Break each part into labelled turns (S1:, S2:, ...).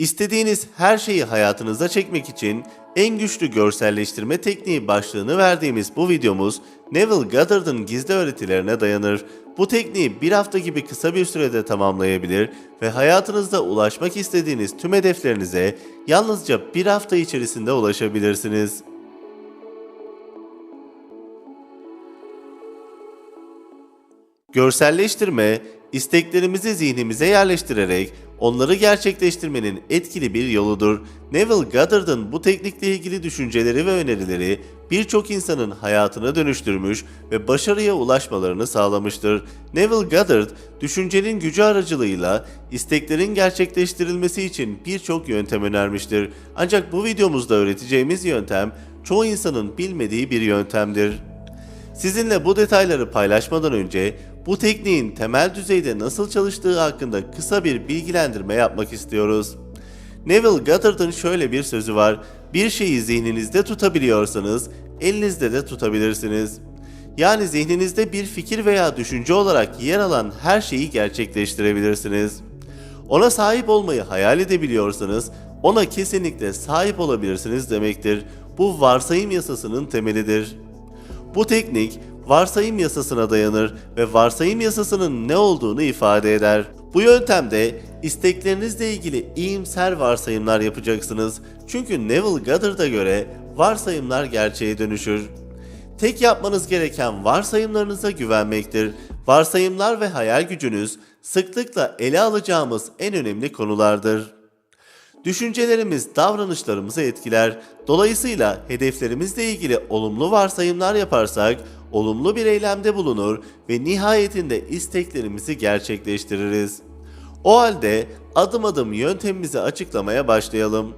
S1: İstediğiniz her şeyi hayatınıza çekmek için en güçlü görselleştirme tekniği başlığını verdiğimiz bu videomuz Neville Goddard'ın gizli öğretilerine dayanır. Bu tekniği bir hafta gibi kısa bir sürede tamamlayabilir ve hayatınızda ulaşmak istediğiniz tüm hedeflerinize yalnızca bir hafta içerisinde ulaşabilirsiniz. Görselleştirme, isteklerimizi zihnimize yerleştirerek onları gerçekleştirmenin etkili bir yoludur. Neville Goddard'ın bu teknikle ilgili düşünceleri ve önerileri birçok insanın hayatını dönüştürmüş ve başarıya ulaşmalarını sağlamıştır. Neville Goddard, düşüncenin gücü aracılığıyla isteklerin gerçekleştirilmesi için birçok yöntem önermiştir. Ancak bu videomuzda öğreteceğimiz yöntem çoğu insanın bilmediği bir yöntemdir. Sizinle bu detayları paylaşmadan önce bu tekniğin temel düzeyde nasıl çalıştığı hakkında kısa bir bilgilendirme yapmak istiyoruz. Neville Goddard'ın şöyle bir sözü var. Bir şeyi zihninizde tutabiliyorsanız elinizde de tutabilirsiniz. Yani zihninizde bir fikir veya düşünce olarak yer alan her şeyi gerçekleştirebilirsiniz. Ona sahip olmayı hayal edebiliyorsanız ona kesinlikle sahip olabilirsiniz demektir. Bu varsayım yasasının temelidir. Bu teknik varsayım yasasına dayanır ve varsayım yasasının ne olduğunu ifade eder. Bu yöntemde isteklerinizle ilgili iyimser varsayımlar yapacaksınız. Çünkü Neville Goddard'a göre varsayımlar gerçeğe dönüşür. Tek yapmanız gereken varsayımlarınıza güvenmektir. Varsayımlar ve hayal gücünüz sıklıkla ele alacağımız en önemli konulardır. Düşüncelerimiz davranışlarımızı etkiler. Dolayısıyla hedeflerimizle ilgili olumlu varsayımlar yaparsak olumlu bir eylemde bulunur ve nihayetinde isteklerimizi gerçekleştiririz. O halde adım adım yöntemimizi açıklamaya başlayalım.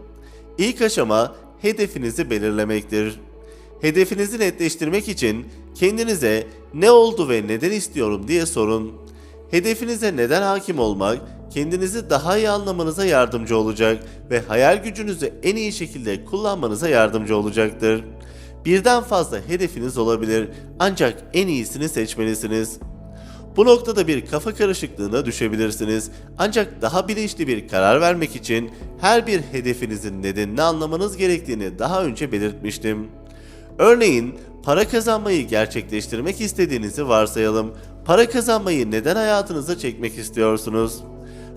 S1: İlk aşama hedefinizi belirlemektir. Hedefinizi netleştirmek için kendinize ne oldu ve neden istiyorum diye sorun. Hedefinize neden hakim olmak kendinizi daha iyi anlamanıza yardımcı olacak ve hayal gücünüzü en iyi şekilde kullanmanıza yardımcı olacaktır. Birden fazla hedefiniz olabilir ancak en iyisini seçmelisiniz. Bu noktada bir kafa karışıklığına düşebilirsiniz. Ancak daha bilinçli bir karar vermek için her bir hedefinizin nedenini anlamanız gerektiğini daha önce belirtmiştim. Örneğin para kazanmayı gerçekleştirmek istediğinizi varsayalım. Para kazanmayı neden hayatınıza çekmek istiyorsunuz?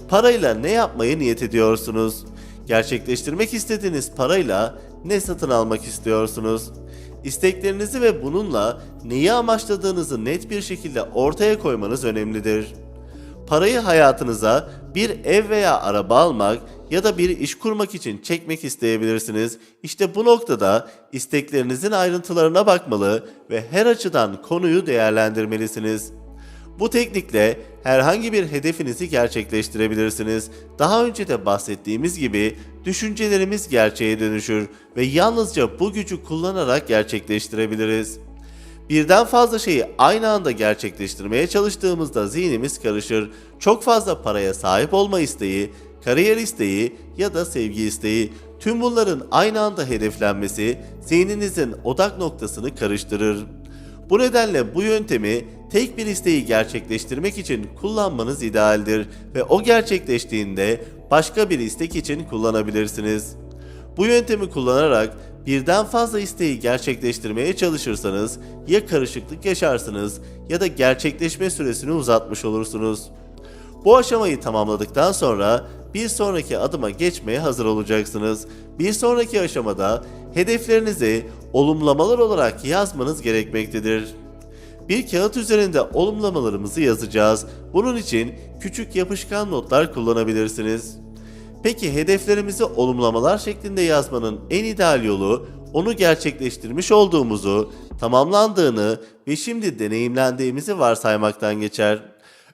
S1: Parayla ne yapmayı niyet ediyorsunuz? Gerçekleştirmek istediğiniz parayla ne satın almak istiyorsunuz? İsteklerinizi ve bununla neyi amaçladığınızı net bir şekilde ortaya koymanız önemlidir. Parayı hayatınıza bir ev veya araba almak ya da bir iş kurmak için çekmek isteyebilirsiniz. İşte bu noktada isteklerinizin ayrıntılarına bakmalı ve her açıdan konuyu değerlendirmelisiniz. Bu teknikle herhangi bir hedefinizi gerçekleştirebilirsiniz. Daha önce de bahsettiğimiz gibi düşüncelerimiz gerçeğe dönüşür ve yalnızca bu gücü kullanarak gerçekleştirebiliriz. Birden fazla şeyi aynı anda gerçekleştirmeye çalıştığımızda zihnimiz karışır. Çok fazla paraya sahip olma isteği, kariyer isteği ya da sevgi isteği tüm bunların aynı anda hedeflenmesi zihninizin odak noktasını karıştırır. Bu nedenle bu yöntemi tek bir isteği gerçekleştirmek için kullanmanız idealdir ve o gerçekleştiğinde başka bir istek için kullanabilirsiniz. Bu yöntemi kullanarak birden fazla isteği gerçekleştirmeye çalışırsanız ya karışıklık yaşarsınız ya da gerçekleşme süresini uzatmış olursunuz. Bu aşamayı tamamladıktan sonra bir sonraki adıma geçmeye hazır olacaksınız. Bir sonraki aşamada hedeflerinizi olumlamalar olarak yazmanız gerekmektedir. Bir kağıt üzerinde olumlamalarımızı yazacağız. Bunun için küçük yapışkan notlar kullanabilirsiniz. Peki hedeflerimizi olumlamalar şeklinde yazmanın en ideal yolu onu gerçekleştirmiş olduğumuzu, tamamlandığını ve şimdi deneyimlendiğimizi varsaymaktan geçer.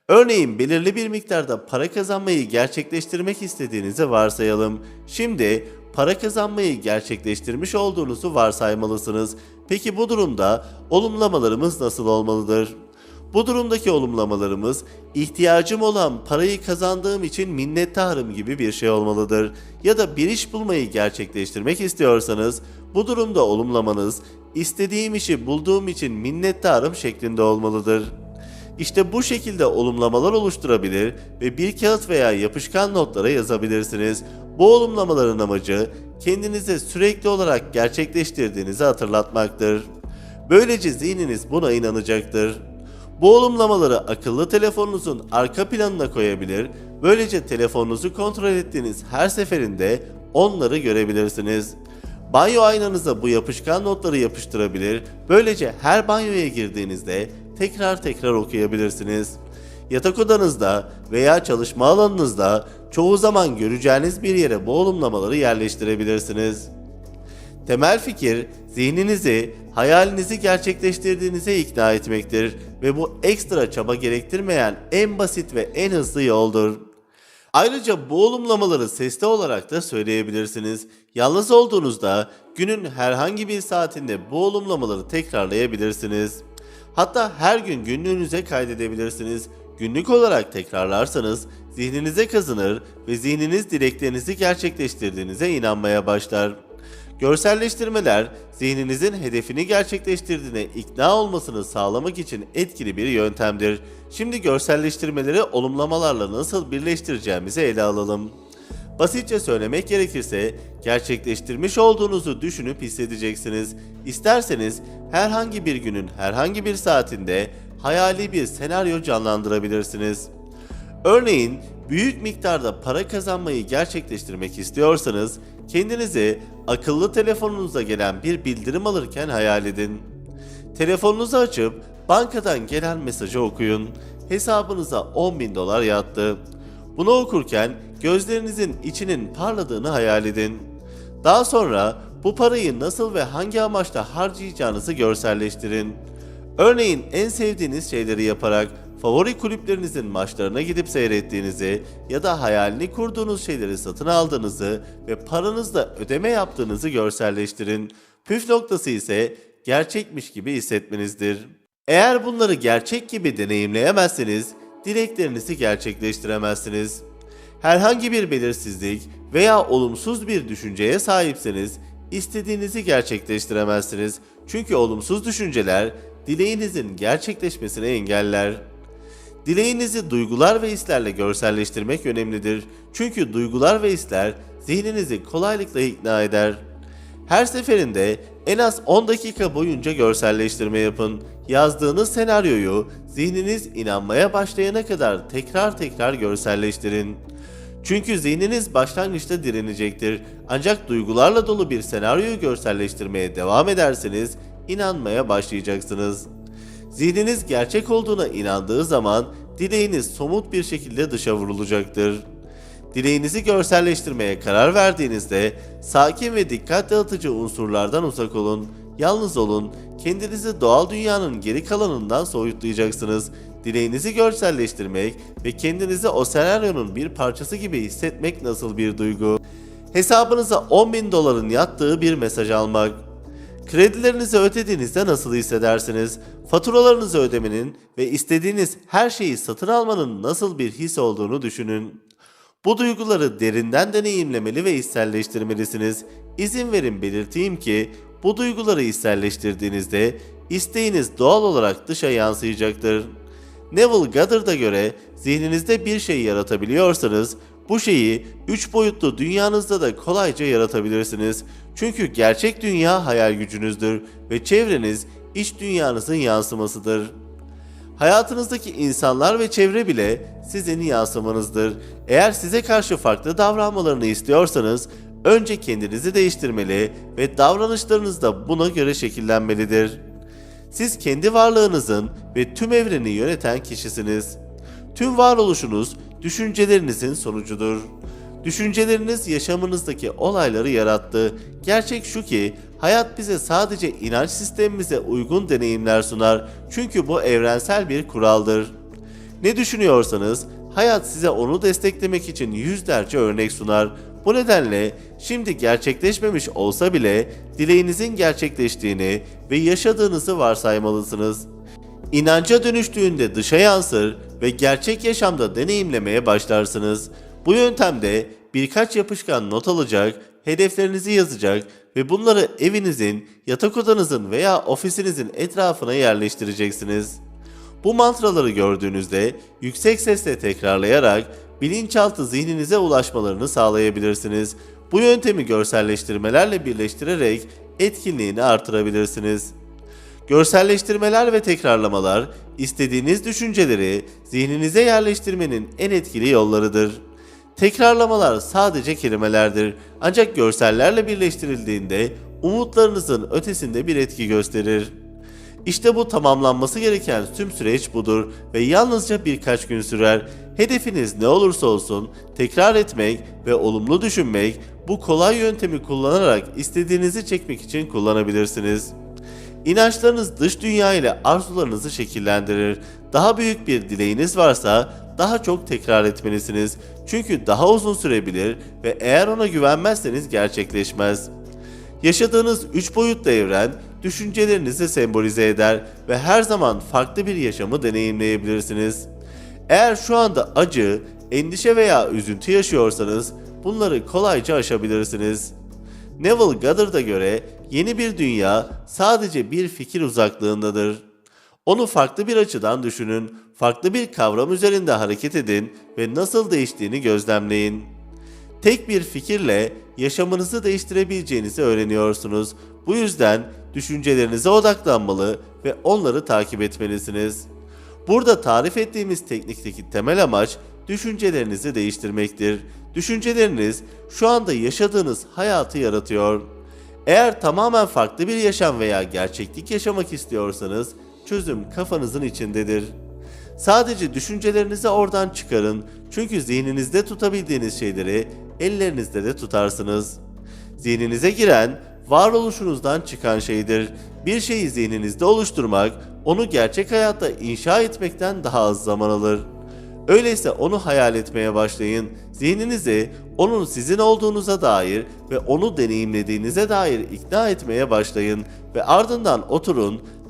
S1: Örneğin belirli bir miktarda para kazanmayı gerçekleştirmek istediğinizi varsayalım. Şimdi para kazanmayı gerçekleştirmiş olduğunuzu varsaymalısınız. Peki bu durumda olumlamalarımız nasıl olmalıdır? Bu durumdaki olumlamalarımız ihtiyacım olan parayı kazandığım için minnettarım gibi bir şey olmalıdır. Ya da bir iş bulmayı gerçekleştirmek istiyorsanız bu durumda olumlamanız istediğim işi bulduğum için minnettarım şeklinde olmalıdır. İşte bu şekilde olumlamalar oluşturabilir ve bir kağıt veya yapışkan notlara yazabilirsiniz. Bu olumlamaların amacı kendinize sürekli olarak gerçekleştirdiğinizi hatırlatmaktır. Böylece zihniniz buna inanacaktır. Bu olumlamaları akıllı telefonunuzun arka planına koyabilir, böylece telefonunuzu kontrol ettiğiniz her seferinde onları görebilirsiniz. Banyo aynanıza bu yapışkan notları yapıştırabilir, böylece her banyoya girdiğinizde tekrar tekrar okuyabilirsiniz. Yatak odanızda veya çalışma alanınızda çoğu zaman göreceğiniz bir yere bu olumlamaları yerleştirebilirsiniz. Temel fikir zihninizi hayalinizi gerçekleştirdiğinize ikna etmektir ve bu ekstra çaba gerektirmeyen en basit ve en hızlı yoldur. Ayrıca bu olumlamaları sesli olarak da söyleyebilirsiniz. Yalnız olduğunuzda günün herhangi bir saatinde bu olumlamaları tekrarlayabilirsiniz. Hatta her gün günlüğünüze kaydedebilirsiniz. Günlük olarak tekrarlarsanız zihninize kazınır ve zihniniz dileklerinizi gerçekleştirdiğinize inanmaya başlar. Görselleştirmeler zihninizin hedefini gerçekleştirdiğine ikna olmasını sağlamak için etkili bir yöntemdir. Şimdi görselleştirmeleri olumlamalarla nasıl birleştireceğimizi ele alalım. Basitçe söylemek gerekirse gerçekleştirmiş olduğunuzu düşünüp hissedeceksiniz. İsterseniz herhangi bir günün herhangi bir saatinde hayali bir senaryo canlandırabilirsiniz. Örneğin büyük miktarda para kazanmayı gerçekleştirmek istiyorsanız kendinizi akıllı telefonunuza gelen bir bildirim alırken hayal edin. Telefonunuzu açıp bankadan gelen mesajı okuyun. Hesabınıza 10 bin dolar yattı. Bunu okurken gözlerinizin içinin parladığını hayal edin. Daha sonra bu parayı nasıl ve hangi amaçla harcayacağınızı görselleştirin. Örneğin en sevdiğiniz şeyleri yaparak favori kulüplerinizin maçlarına gidip seyrettiğinizi ya da hayalini kurduğunuz şeyleri satın aldığınızı ve paranızla ödeme yaptığınızı görselleştirin. Püf noktası ise gerçekmiş gibi hissetmenizdir. Eğer bunları gerçek gibi deneyimleyemezseniz dileklerinizi gerçekleştiremezsiniz. Herhangi bir belirsizlik veya olumsuz bir düşünceye sahipseniz istediğinizi gerçekleştiremezsiniz. Çünkü olumsuz düşünceler dileğinizin gerçekleşmesini engeller. Dileğinizi duygular ve hislerle görselleştirmek önemlidir. Çünkü duygular ve hisler zihninizi kolaylıkla ikna eder. Her seferinde en az 10 dakika boyunca görselleştirme yapın. Yazdığınız senaryoyu zihniniz inanmaya başlayana kadar tekrar tekrar görselleştirin. Çünkü zihniniz başlangıçta direnecektir. Ancak duygularla dolu bir senaryoyu görselleştirmeye devam ederseniz inanmaya başlayacaksınız. Zihniniz gerçek olduğuna inandığı zaman dileğiniz somut bir şekilde dışa vurulacaktır. Dileğinizi görselleştirmeye karar verdiğinizde sakin ve dikkat dağıtıcı unsurlardan uzak olun, yalnız olun, kendinizi doğal dünyanın geri kalanından soyutlayacaksınız. Dileğinizi görselleştirmek ve kendinizi o senaryonun bir parçası gibi hissetmek nasıl bir duygu? Hesabınıza 10 bin doların yattığı bir mesaj almak. Kredilerinizi ödediğinizde nasıl hissedersiniz? Faturalarınızı ödemenin ve istediğiniz her şeyi satın almanın nasıl bir his olduğunu düşünün. Bu duyguları derinden deneyimlemeli ve içselleştirmelisiniz. İzin verin belirteyim ki bu duyguları içselleştirdiğinizde isteğiniz doğal olarak dışa yansıyacaktır. Neville Goddard'a göre zihninizde bir şey yaratabiliyorsanız bu şeyi 3 boyutlu dünyanızda da kolayca yaratabilirsiniz. Çünkü gerçek dünya hayal gücünüzdür ve çevreniz iç dünyanızın yansımasıdır. Hayatınızdaki insanlar ve çevre bile sizin yansımanızdır. Eğer size karşı farklı davranmalarını istiyorsanız önce kendinizi değiştirmeli ve davranışlarınız da buna göre şekillenmelidir. Siz kendi varlığınızın ve tüm evreni yöneten kişisiniz. Tüm varoluşunuz düşüncelerinizin sonucudur. Düşünceleriniz yaşamınızdaki olayları yarattı. Gerçek şu ki hayat bize sadece inanç sistemimize uygun deneyimler sunar. Çünkü bu evrensel bir kuraldır. Ne düşünüyorsanız hayat size onu desteklemek için yüzlerce örnek sunar. Bu nedenle şimdi gerçekleşmemiş olsa bile dileğinizin gerçekleştiğini ve yaşadığınızı varsaymalısınız. İnanca dönüştüğünde dışa yansır ve gerçek yaşamda deneyimlemeye başlarsınız. Bu yöntemde birkaç yapışkan not alacak, hedeflerinizi yazacak ve bunları evinizin, yatak odanızın veya ofisinizin etrafına yerleştireceksiniz. Bu mantraları gördüğünüzde yüksek sesle tekrarlayarak bilinçaltı zihninize ulaşmalarını sağlayabilirsiniz. Bu yöntemi görselleştirmelerle birleştirerek etkinliğini artırabilirsiniz. Görselleştirmeler ve tekrarlamalar istediğiniz düşünceleri zihninize yerleştirmenin en etkili yollarıdır. Tekrarlamalar sadece kelimelerdir ancak görsellerle birleştirildiğinde umutlarınızın ötesinde bir etki gösterir. İşte bu tamamlanması gereken tüm süreç budur ve yalnızca birkaç gün sürer. Hedefiniz ne olursa olsun tekrar etmek ve olumlu düşünmek bu kolay yöntemi kullanarak istediğinizi çekmek için kullanabilirsiniz. İnançlarınız dış dünya ile arzularınızı şekillendirir. Daha büyük bir dileğiniz varsa daha çok tekrar etmelisiniz. Çünkü daha uzun sürebilir ve eğer ona güvenmezseniz gerçekleşmez. Yaşadığınız üç boyutlu evren düşüncelerinizi sembolize eder ve her zaman farklı bir yaşamı deneyimleyebilirsiniz. Eğer şu anda acı, endişe veya üzüntü yaşıyorsanız bunları kolayca aşabilirsiniz. Neville Goddard'a göre yeni bir dünya sadece bir fikir uzaklığındadır. Onu farklı bir açıdan düşünün, farklı bir kavram üzerinde hareket edin ve nasıl değiştiğini gözlemleyin. Tek bir fikirle yaşamınızı değiştirebileceğinizi öğreniyorsunuz. Bu yüzden düşüncelerinize odaklanmalı ve onları takip etmelisiniz. Burada tarif ettiğimiz teknikteki temel amaç düşüncelerinizi değiştirmektir. Düşünceleriniz şu anda yaşadığınız hayatı yaratıyor. Eğer tamamen farklı bir yaşam veya gerçeklik yaşamak istiyorsanız çözüm kafanızın içindedir. Sadece düşüncelerinizi oradan çıkarın çünkü zihninizde tutabildiğiniz şeyleri ellerinizde de tutarsınız. Zihninize giren varoluşunuzdan çıkan şeydir. Bir şeyi zihninizde oluşturmak onu gerçek hayatta inşa etmekten daha az zaman alır. Öyleyse onu hayal etmeye başlayın. Zihninizi onun sizin olduğunuza dair ve onu deneyimlediğinize dair ikna etmeye başlayın ve ardından oturun,